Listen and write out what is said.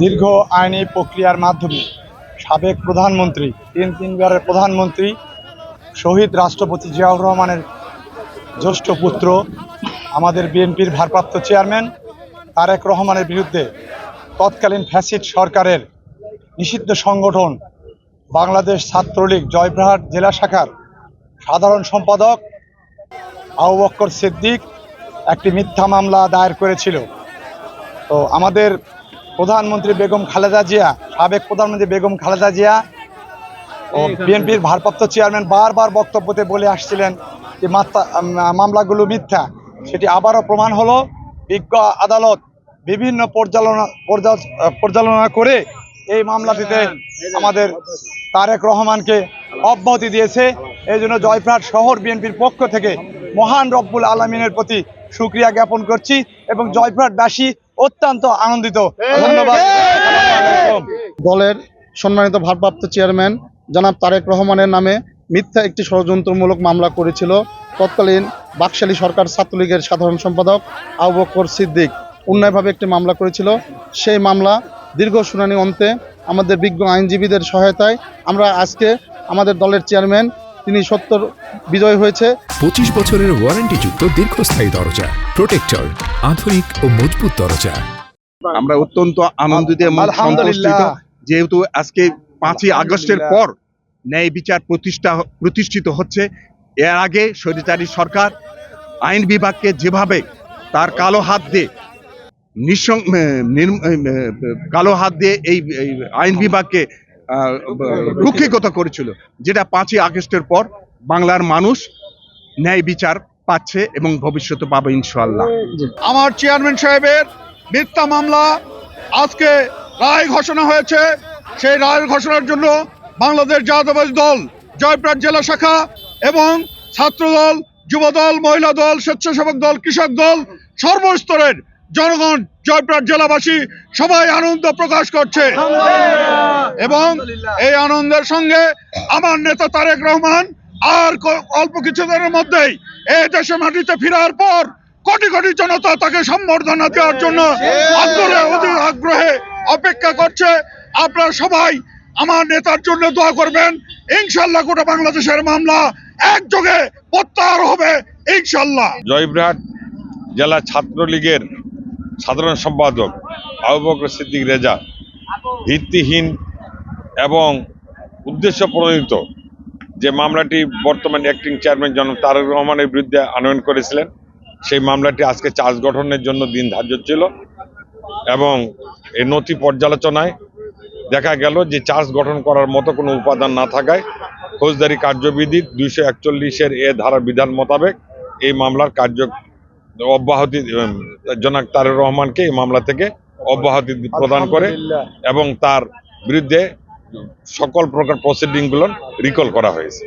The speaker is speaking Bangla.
দীর্ঘ আইনি প্রক্রিয়ার মাধ্যমে সাবেক প্রধানমন্ত্রী, তিন তিনবারের প্রধানমন্ত্রী, শহীদ রাষ্ট্রপতি জিয়াউর রহমানের জ্যেষ্ঠ পুত্র, আমাদের বিএনপির ভারপ্রাপ্ত চেয়ারম্যান তারেক রহমানের বিরুদ্ধে তৎকালীন ফ্যাসিড সরকারের নিষিদ্ধ সংগঠন বাংলাদেশ ছাত্রলীগ জয়প্রহাট জেলা শাখার সাধারণ সম্পাদক আবু বক্কর সিদ্দিক একটি মিথ্যা মামলা দায়ের করেছিল। তো আমাদের প্রধানমন্ত্রী বেগম খালেদা জিয়া সাবেক প্রধানমন্ত্রী বেগম খালেদা জিয়া ও বিএনপির ভারপ্রাপ্ত চেয়ারম্যান বারবার বক্তব্যতে বলে আসছিলেন যে মামলাগুলো মিথ্যা। সেটি আবারও প্রমাণ হলো বিজ্ঞ আদালত বিভিন্ন পর্যালোচনা পর্যা- পর্যালোচনা করে এই মামলাটিতে আমাদের তারেক রহমানকে অব্যাহতি দিয়েছে। এই জন্য জয়প্রহাট শহর বিএনপির পক্ষ থেকে মহান রব্বুল আলমিনের প্রতি সুক্রিয়া জ্ঞাপন করছি এবং জয়প্রহাটবাসী অত্যন্ত আনন্দিত। ধন্যবাদ। দলের সম্মানিত ভারপ্রাপ্ত চেয়ারম্যান জনাব তারেক রহমানের নামে মিথ্যা একটি ষড়যন্ত্রমূলক মামলা করেছিল তৎকালীন বাকশালী সরকার ছাত্রলীগের সাধারণ সম্পাদক আবু বক্কর সিদ্দিক। অন্যায়ভাবে একটি মামলা করেছিল। সেই মামলা দীর্ঘ শুনানি অন্তে আমাদের বিজ্ঞ আইনজীবীদের সহায়তায় আমরা আজকে আমাদের দলের চেয়ারম্যান তিনি সত্তর বিজয় হয়েছে। পঁচিশ বছরের ওয়ারেন্টিযুক্ত দীর্ঘস্থায়ী দরজা প্রোটেক্টর আধুনিক ও মজবুত দরজা। আমরা অত্যন্ত আনন্দিত এবং সন্তুষ্টিত যেহেতু আজকে পাঁচই আগস্টের পর ন্যায় বিচার প্রতিষ্ঠা প্রতিষ্ঠিত হচ্ছে। এর আগে স্বৈরাচারী সরকার আইন বিভাগকে যেভাবে তার কালো হাত দিয়ে নিঃসং নির্ম- কালো হাত দিয়ে এই আইন বিভাগকে আহ, কুক্ষিগত করেছিল যেটা পাঁচই আগস্টের পর বাংলার মানুষ ন্যায় বিচার পাচ্ছে এবং ভবিষ্যতে পাবে ইনশাল্লাহ আমার চেয়ারম্যান সাহেবের মিথ্যা মামলা আজকে রায় ঘোষণা হয়েছে। সেই রায়ের ঘোষণার জন্য বাংলাদেশ জাতীয়বাদী দল জয়প্রাট জেলা শাখা এবং ছাত্রদল যুবদল মহিলা দল স্বেচ্ছাসেবক দল কৃষক দল সর্বস্তরের জনগণ জয়প্রাট জেলাবাসী সবাই আনন্দ প্রকাশ করছে। এবং এই আনন্দের সঙ্গে আমার নেতা তারেক রহমান আর অল্প কিছুদিনের মধ্যেই এই দেশে মাটিতে ফেরার পর কোটি কোটি জনতা তাকে সম্বর্ধনা দেওয়ার জন্য আগ্রহে অধীর আগ্রহে অপেক্ষা করছে। আপনারা সবাই আমার নেতার জন্য দোয়া করবেন। ইনশাল্লাহ গোটা বাংলাদেশের মামলা একযোগে প্রত্যাহার হবে, ইনশাল্লাহ। জয়বিরহাট জেলা ছাত্রলীগের সাধারণ সম্পাদক আবু বকর সিদ্দিক রেজা, ভিত্তিহীন এবং উদ্দেশ্য প্রণোদিত যে মামলাটি বর্তমান অ্যাক্টিং চেয়ারম্যান জনাব তারেক রহমানের বিরুদ্ধে আনয়ন করেছিলেন, সেই মামলাটি আজকে চার্জ গঠনের জন্য দিন ধার্য ছিল এবং এই নথি পর্যালোচনায় দেখা গেল যে চার্জ গঠন করার মতো কোনো উপাদান না থাকায় ফৌজদারি কার্যবিধি দুইশো একচল্লিশের এ ধারা বিধান মোতাবেক এই মামলার কার্য অব্যাহতি জনাক তারুর রহমানকে এই মামলা থেকে অব্যাহতি প্রদান করে এবং তার বিরুদ্ধে সকল প্রকার প্রসিডিংগুলো রিকল করা হয়েছে।